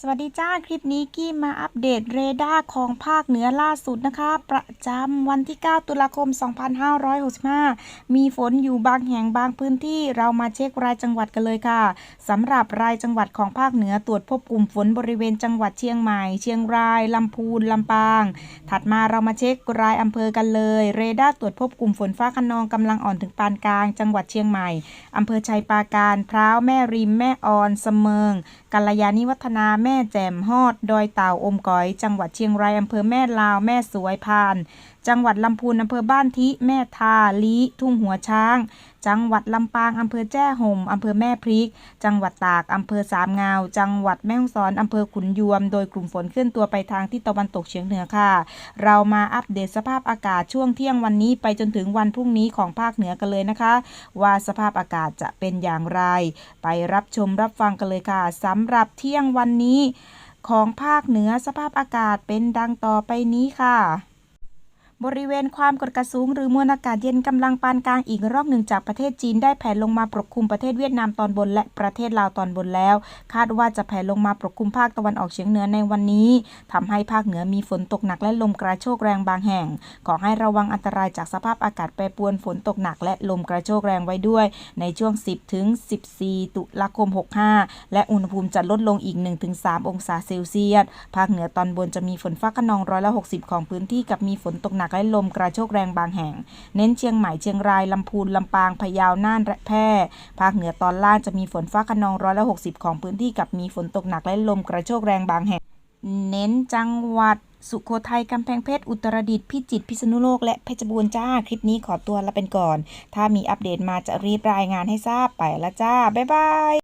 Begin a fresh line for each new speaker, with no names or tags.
สวัสดีจ้า คลิปนี้กี้มาอัปเดตเรดาร์ของภาคเหนือล่าสุดนะคะ ประจำวันที่ 9 ตุลาคม 2565 มีฝนอยู่บางแห่งบางพื้นที่เรามาเช็ครายจังหวัดกันเลยค่ะสำหรับรายจังหวัดของภาคเหนือตรวจพบกลุ่มฝนบริเวณจังหวัดเชียงใหม่ เชียงรายลำพูนลำปาง ถัดมาเรามาเช็ครายอำเภอกันเลย เรดาร์ตรวจพบกลุ่มฝนฟ้าคะนองกำลังอ่อนถึงปานกลาง จังหวัดเชียงใหม่อำเภอชัยปราการพร้าวแม่ริมแม่ออนเสมิงกัลยาณิวัฒนาแม่แจ่มฮอด ดอยเต่าอมก๋อย จังหวัดเชียงรายอำเภอแม่ลาว แม่สวยพาน จังหวัดลำพูนอำเภอบ้านทิ แม่ทาลีทุ่งหัวช้าง จังหวัดลำปางอำเภอแจ้ห่มอำเภอแม่พริก จังหวัดตากอำเภอสามเงา จังหวัดแม่ฮ่องสอนอำเภอขุนยวม โดยกลุ่มฝนเคลื่อนตัวไปทางทิศตะวันตกเฉียงเหนือค่ะ เรามาอัปเดตสภาพอากาศช่วงเที่ยงวันนี้ไปจนถึงวันพรุ่งนี้ของภาคเหนือกันเลยนะคะ ว่าสภาพอากาศจะเป็นอย่างไร ไปรับชมรับฟังกันเลยค่ะสำหรับเที่ยงวันนี้ ของภาคเหนือสภาพอากาศเป็นดังต่อไปนี้ค่ะ บริเวณความกดอากาศสูงหรือมวลอากาศเย็นกำลังปานกลางอีกรอบหนึ่งจากประเทศจีนได้แผ่ลงมาปกคลุมประเทศเวียดนามตอนบนและประเทศลาวตอนบนแล้ว คาดว่าจะแผ่ลงมาปกคลุมภาคตะวันออกเฉียงเหนือในวันนี้ทำให้ภาคเหนือมีฝนตกหนักและลมกระโชกแรงบางแห่ง ขอให้ระวังอันตรายจากสภาพอากาศแปรปรวนฝนตกหนักและลมกระโชกแรงไว้ด้วย ในช่วง 10ถึง14 ตุลาคม 65 และอุณหภูมิจะลดลงอีก 1-3 องศาเซลเซียส ภาคเหนือตอนบนจะมีฝนฟ้าคะนองร้อยละ60 ของพื้นที่กับมีฝนตกหนักและลมกระโชกแรงบางแห่ง เน้นเชียงใหม่เชียงรายลำพูนลำปางพะเยาน่านและแพร่ภาคเหนือตอนล่างจะมีฝนฟ้าคะนองร้อยละ60ของพื้นที่กับมีฝนตกหนักและลมกระโชกแรงบางแห่ง เน้นจังหวัดสุโขทัยกำแพงเพชร อุตรดิตถ์พิจิตรพิษณุโลก และเพชรบูรณ์จ้า คลิปนี้ขอตัวลาเป็นก่อน ถ้ามีอัปเดตมาจะรีบรายงานให้ทราบไปละจ้า บ๊ายบาย